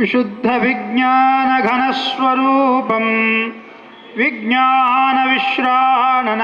विशुद्धविज्ञानघनस्वरूपं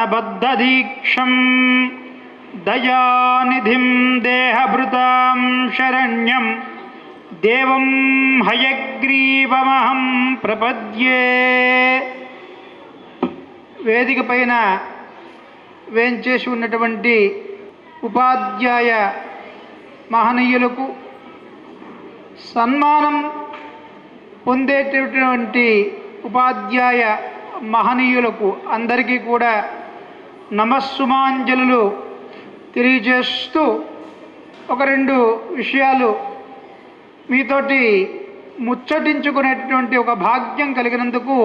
विज्ञानविश्राणनबद्धदीक्षं दयानिधिं देहभृतां शरण्यं देवं हयग्रीवमहं ప్రపద్యే వేదిక పైన వేంచేసి ఉన్నటువంటి ఉపాధ్యాయ మహనీయులకు సన్మానం పొందేటటువంటి ఉపాధ్యాయ మహనీయులకు అందరికీ కూడా నమస్సుమాంజలు తెలియజేస్తూ ఒక రెండు విషయాలు మీతోటి ముచ్చటించుకునేటటువంటి ఒక భాగ్యం కలిగినందుకు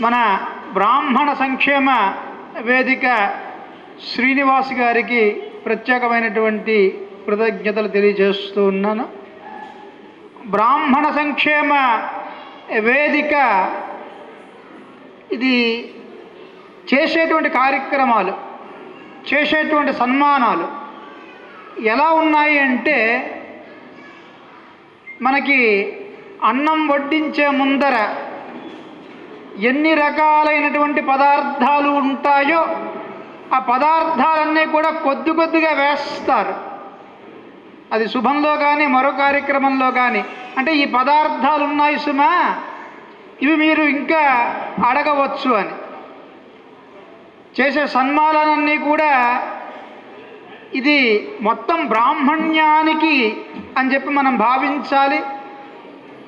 మన బ్రాహ్మణ సంక్షేమ వేదిక శ్రీనివాస్ గారికి ప్రత్యేకమైనటువంటి కృతజ్ఞతలు తెలియజేస్తూ ఉన్నాను. బ్రాహ్మణ సంక్షేమ వేదిక ఇది చేసేటువంటి కార్యక్రమాలు చేసేటువంటి సన్మానాలు ఎలా ఉన్నాయి అంటే మనకి అన్నం వడ్డించే ముందర ఎన్ని రకాలైనటువంటి పదార్థాలు ఉంటాయో ఆ పదార్థాలన్నీ కూడా కొద్ది కొద్దిగా వేస్తారు. అది శుభంలో కానీ మరో కార్యక్రమంలో కానీ అంటే ఈ పదార్థాలు ఉన్నాయి సుమా ఇవి మీరు ఇంకా అడగవచ్చు అని. చేసే సన్మానాలన్నీ కూడా ఇది మొత్తం బ్రాహ్మణ్యానికి అని చెప్పి మనం భావించాలి.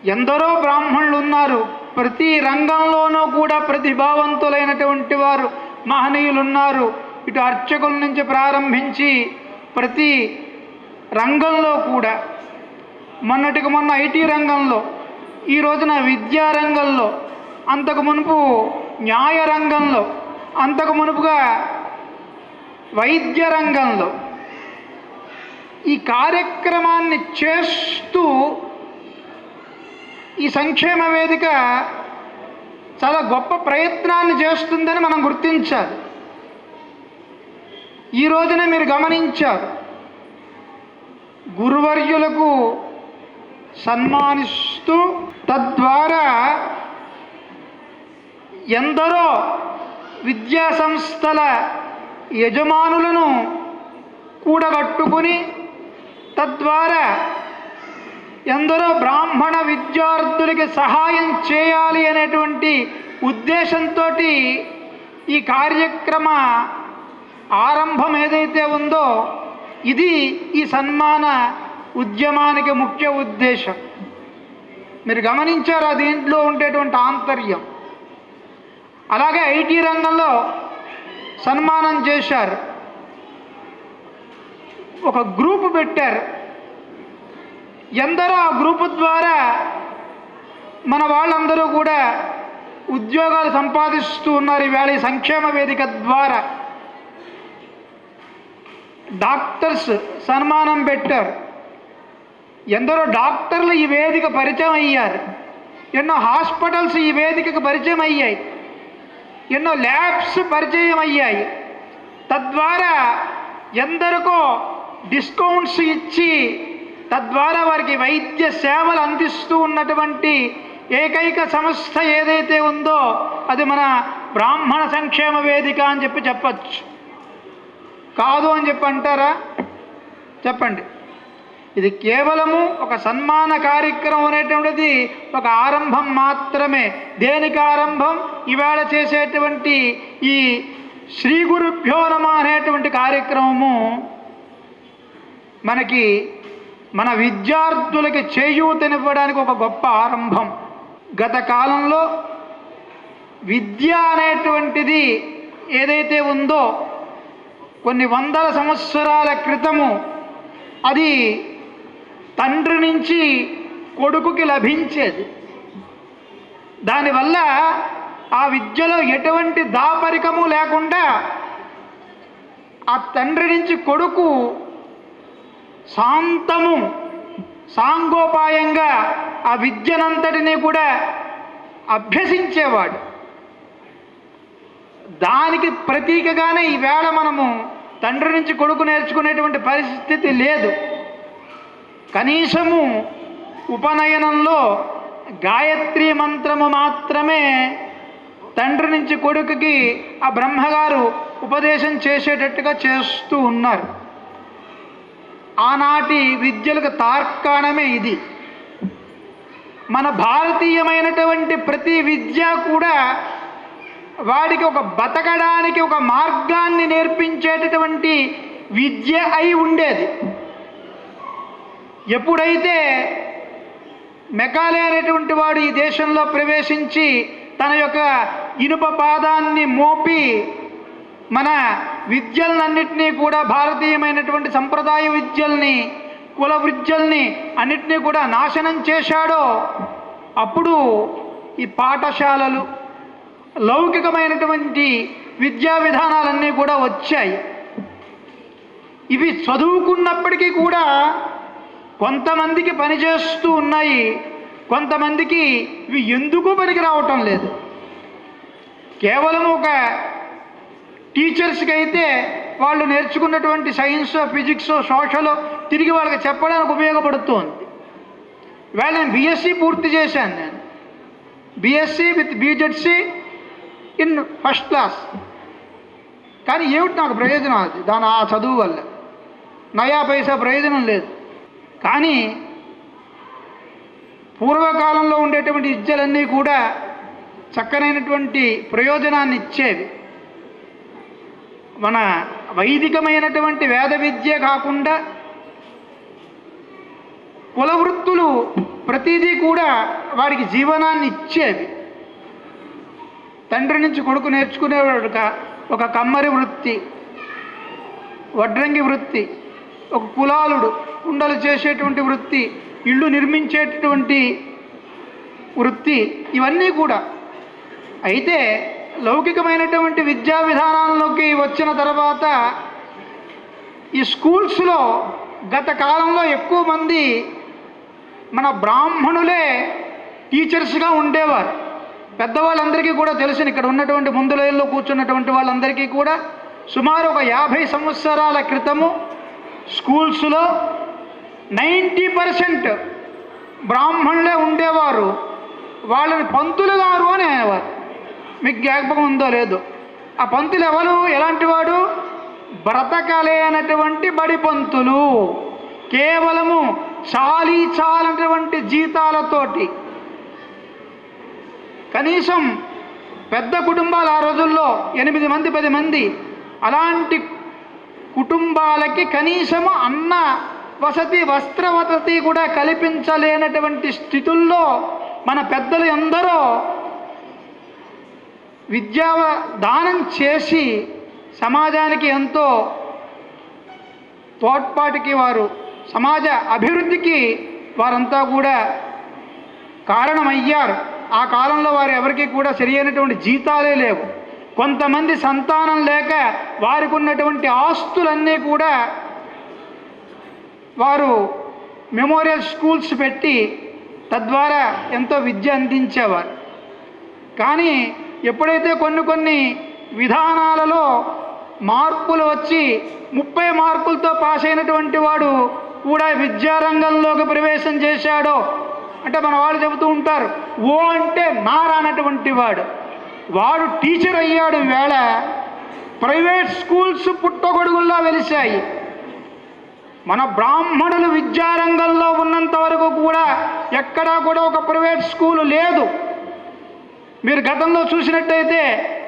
ఎందరో బ్రాహ్మణులు ఉన్నారు ప్రతి రంగంలోనూ కూడా ప్రతిభావంతులైనటువంటి వారు మహనీయులు ఉన్నారు ఇటు అర్చకుల నుంచి ప్రారంభించి ప్రతి రంగంలో కూడా. మొన్నటికి మొన్న ఐటీ రంగంలో ఈ రోజున విద్యా రంగంలో అంతకు మునుపు న్యాయ రంగంలో అంతకు మునుపుగా వైద్య రంగంలో. ఈ కార్యక్రమాన్ని చేస్తూ ఈ సంక్షేమ వేదిక చాలా గొప్ప ప్రయత్నాన్ని చేస్తుందని మనం గుర్తించాలి. ఈ రోజున మీరు గమనించారు. గురువర్యులకు సన్మానిస్తూ తద్వారా ఎందరో విద్యా సంస్థల యజమానులను కూడగట్టుకుని తద్వారా ఎందరో బ్రాహ్మణ విద్యార్థులకి సహాయం చేయాలి అనేటువంటి ఉద్దేశంతో ఈ కార్యక్రమ ఆరంభం ఏదైతే ఉందో ఇది ఈ సన్మాన ఉద్యమానికి ముఖ్య ఉద్దేశం. మీరు గమనించారా దీంట్లో ఉండేటువంటి ఆంతర్యం? అలాగే ఐటీ రంగంలో సన్మానం చేశారు. ఒక గ్రూప్ పెట్టారు. ఎందరో ఆ గ్రూపు ద్వారా మన వాళ్ళందరూ కూడా ఉద్యోగాలు సంపాదిస్తూ ఉన్నారు. ఈవేళ ఈ సంక్షేమ వేదిక ద్వారా డాక్టర్స్ సన్మానం పెట్టారు. ఎందరో డాక్టర్లు ఈ వేదిక పరిచయం అయ్యారు. ఎన్నో హాస్పిటల్స్ ఈ వేదికకు పరిచయం అయ్యాయి. ఎన్నో ల్యాబ్స్ పరిచయం అయ్యాయి. తద్వారా ఎందరికో డిస్కౌంట్స్ ఇచ్చి తద్వారా వారికి వైద్య సేవలు అందిస్తూ ఉన్నటువంటి ఏకైక సంస్థ ఏదైతే ఉందో అది మన బ్రాహ్మణ సంక్షేమ వేదిక అని చెప్పి చెప్పచ్చు. కాదు అని చెప్పి అంటారా? చెప్పండి. ఇది కేవలము ఒక సన్మాన కార్యక్రమం అనేటువంటిది ఒక ఆరంభం మాత్రమే. దేనికి ఆరంభం? ఈవేళ చేసేటువంటి ఈ శ్రీ గురుభ్యో నమ అనేటువంటి కార్యక్రమము మనకి మన విద్యార్థులకి చేయూతనివ్వడానికి ఒక గొప్ప ఆరంభం. గత కాలంలో విద్య అనేటువంటిది ఏదైతే ఉందో కొన్ని వందల సంవత్సరాల క్రితము అది తండ్రి నుంచి కొడుకుకి లభించేది. దానివల్ల ఆ విద్యలో ఎటువంటి దాపరికము లేకుండా ఆ తండ్రి నుంచి కొడుకు శాంతము సాంగోపాయంగా ఆ విద్యనంతటినీ కూడా అభ్యసించేవాడు. దానికి ప్రతీకగానే ఈవేళ మనము తండ్రి నుంచి కొడుకు నేర్చుకునేటువంటి పరిస్థితి లేదు. కనీసము ఉపనయనంలో గాయత్రి మంత్రము మాత్రమే తండ్రి నుంచి కొడుకుకి ఆ బ్రహ్మగారు ఉపదేశం చేసేటట్టుగా చేస్తూ ఉన్నారు. ఆనాటి విద్యలకు తార్కాణమే ఇది. మన భారతీయమైనటువంటి ప్రతి విద్య కూడా వాడికి ఒక బతకడానికి ఒక మార్గాన్ని నేర్పించేటటువంటి విద్య అయి ఉండేది. ఎప్పుడైతే మెకాలే అనేటువంటి వాడు ఈ దేశంలో ప్రవేశించి తన యొక్క ఇనుప పాదాన్ని మోపి మన విద్యలన్నింటినీ కూడా భారతీయమైనటువంటి సంప్రదాయ విద్యల్ని కుల విద్యల్ని అన్నిటినీ కూడా నాశనం చేశాడో అప్పుడు ఈ పాఠశాలలు లౌకికమైనటువంటి విద్యా విధానాలన్నీ కూడా వచ్చాయి. ఇవి చదువుకున్నప్పటికీ కూడా కొంతమందికి పనిచేస్తూ ఉన్నాయి. కొంతమందికి ఇవి ఎందుకు పనికి రావటం లేదు. కేవలం ఒక టీచర్స్కి అయితే వాళ్ళు నేర్చుకున్నటువంటి సైన్స్ ఫిజిక్స్ సోషల్ తిరిగి వాళ్ళకి చెప్పడానికి ఉపయోగపడుతుంది. ఇవాళ నేను బీఎస్సీ పూర్తి చేశాను నేను. BSc with BZC in first class. కానీ ఏమిటి నాకు ప్రయోజనం అది? దాని ఆ చదువు వల్ల. నయా పైసా ప్రయోజనం లేదు. కానీ పూర్వకాలంలో ఉండేటువంటి విద్యలన్నీ కూడా చక్కనైనటువంటి ప్రయోజనాన్ని ఇచ్చేవి. మన వైదికమైనటువంటి వేద విద్య కాకుండా కుల వృత్తులు ప్రతిదీ కూడా వాడికి జీవనాన్ని ఇచ్చేవి. తండ్రి నుంచి కొడుకు నేర్చుకునేవాడు ఒక- ఒక కమ్మరి వృత్తి వడ్రంగి వృత్తి ఒక కులాలుడు కుండలు చేసేటువంటి వృత్తి ఇళ్ళు నిర్మించేటటువంటి వృత్తి ఇవన్నీ కూడా. అయితే లౌకికమైనటువంటి విద్యా విధానాల్లోకి వచ్చిన తర్వాత ఈ స్కూల్స్లో గత కాలంలో ఎక్కువ మంది మన బ్రాహ్మణులే టీచర్స్గా ఉండేవారు. పెద్దవాళ్ళందరికీ కూడా తెలుసు ఇక్కడ ఉన్నటువంటి ముందు లైన్లో కూర్చున్నటువంటి వాళ్ళందరికీ కూడా సుమారు ఒక యాభై సంవత్సరాల క్రితము స్కూల్స్లో నైంటీ పర్సెంట్ బ్రాహ్మణులే ఉండేవారు. వాళ్ళని పంతులు గారు అని అనేవారు. మీకు జ్ఞాపకం ఉందో లేదో. ఆ పంతులు ఎవరు? ఎలాంటి వాడు? బ్రతకలేనటువంటి బడి పంతులు. కేవలము చాలీ చాలనటువంటి జీతాలతోటి కనీసం పెద్ద కుటుంబాలు ఆ రోజుల్లో ఎనిమిది మంది పది మంది. అలాంటి కుటుంబాలకి కనీసము అన్న వసతి వస్త్ర వసతి కూడా కల్పించలేనటువంటి స్థితుల్లో మన పెద్దలు ఎందరో విద్యా దానం చేసి సమాజానికి ఎంతో తోడ్పాటికి వారు సమాజ అభివృద్ధికి వారంతా కూడా కారణమయ్యారు. ఆ కాలంలో వారు ఎవరికి కూడా సరి అయినటువంటి జీతాలే లేవు. కొంతమంది సంతానం లేక వారికి ఉన్నటువంటి ఆస్తులన్నీ కూడా వారు మెమోరియల్ స్కూల్స్ పెట్టి తద్వారా ఎంతో విద్య అందించేవారు. కానీ ఎప్పుడైతే కొన్ని కొన్ని విధానాలలో మార్పులు వచ్చి ముప్పై మార్కులతో పాస్ అయినటువంటి వాడు కూడా విద్యారంగంలోకి ప్రవేశం చేశాడో అంటే మన వాళ్ళు చెబుతూ ఉంటారు ఓ అంటే మారానటువంటి వాడు. వాడు టీచర్ అయ్యాడు వేళ ప్రైవేట్ స్కూల్స్ పుట్టగొడుగుల్లా వెలిశాయి. మన బ్రాహ్మణులు విద్యారంగంలో ఉన్నంత వరకు కూడా ఎక్కడా కూడా ఒక ప్రైవేట్ స్కూలు లేదు. మీరు గతంలో చూసినట్టయితే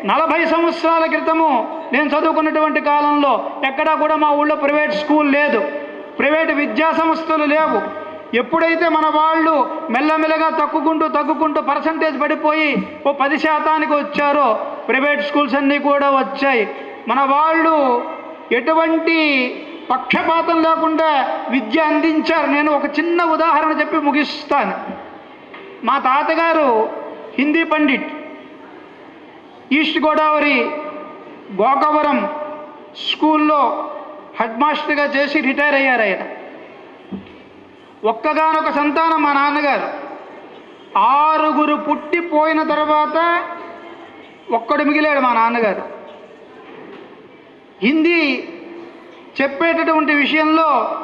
నలభై సంవత్సరాల క్రితము నేను చదువుకున్నటువంటి కాలంలో ఎక్కడా కూడా మా ఊళ్ళో ప్రైవేట్ స్కూల్ లేదు. ప్రైవేట్ విద్యా సంస్థలు లేవు. ఎప్పుడైతే మన వాళ్ళు మెల్లమెల్లగా తగ్గుకుంటూ తగ్గుకుంటూ పర్సంటేజ్ పడిపోయి ఓ పది శాతానికి వచ్చారో ప్రైవేట్ స్కూల్స్ అన్నీ కూడా వచ్చాయి. మన వాళ్ళు ఎటువంటి పక్షపాతం లేకుండా విద్య అందించారు. నేను ఒక చిన్న ఉదాహరణ చెప్పి ముగిస్తాను. మా తాతగారు హిందీ పండిట్ ఈస్ట్ గోదావరి గోకవరం స్కూల్లో హెడ్ మాస్టర్గా చేసి రిటైర్ అయ్యారు ఆయన. ఒక్కగానొక సంతానం మా నాన్నగారు. ఆరుగురు పుట్టిపోయిన తర్వాత ఒక్కడు మిగిలాడు మా నాన్నగారు. హిందీ చెప్పేటటువంటి విషయంలో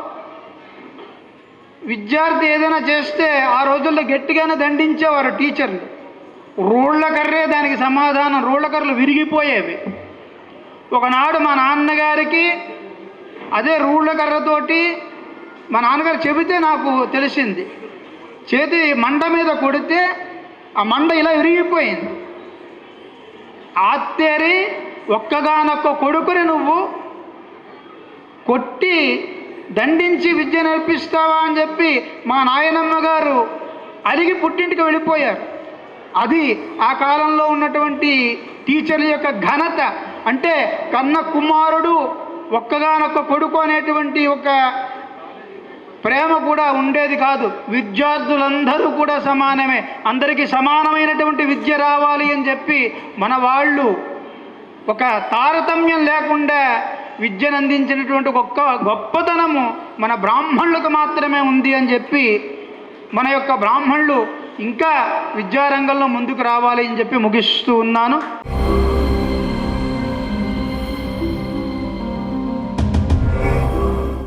విద్యార్థి ఏదైనా చేస్తే ఆ రోజుల్లో గట్టిగానే దండించేవారు టీచర్లు. రోళ్ళ కర్రే దానికి సమాధానం రోళ్ళ కర్రలు విరిగిపోయేవి. ఒకనాడు మా నాన్నగారికి అదే రూళ్ళ కర్రతోటి మా నాన్నగారు చెబితే నాకు తెలిసింది. చేతి మండ మీద కొడితే ఆ మండ ఇలా విరిగిపోయింది. ఆత్తేరి ఒక్కగానొక్క కొడుకుని నువ్వు కొట్టి దండించి విద్య నేర్పిస్తావా అని చెప్పి మా నాయనమ్మ గారు అడిగి పుట్టింటికి వెళ్ళిపోయారు. అది ఆ కాలంలో ఉన్నటువంటి టీచర్ల యొక్క ఘనత. అంటే కన్న కుమారుడు ఒక్కగానొక్క కొడుకు అనేటువంటి ఒక ప్రేమ కూడా ఉండేది కాదు. విద్యార్థులందరూ కూడా సమానమే. అందరికీ సమానమైనటువంటి విద్య రావాలి అని చెప్పి మన వాళ్ళు ఒక తారతమ్యం లేకుండా విద్యను అందించినటువంటి గొప్ప గొప్పతనము మన బ్రాహ్మణులకు మాత్రమే ఉంది అని చెప్పి మన యొక్క బ్రాహ్మణులు ఇంకా విద్యారంగంలో ముందుకు రావాలి అని చెప్పి ముగిస్తూ ఉన్నాను.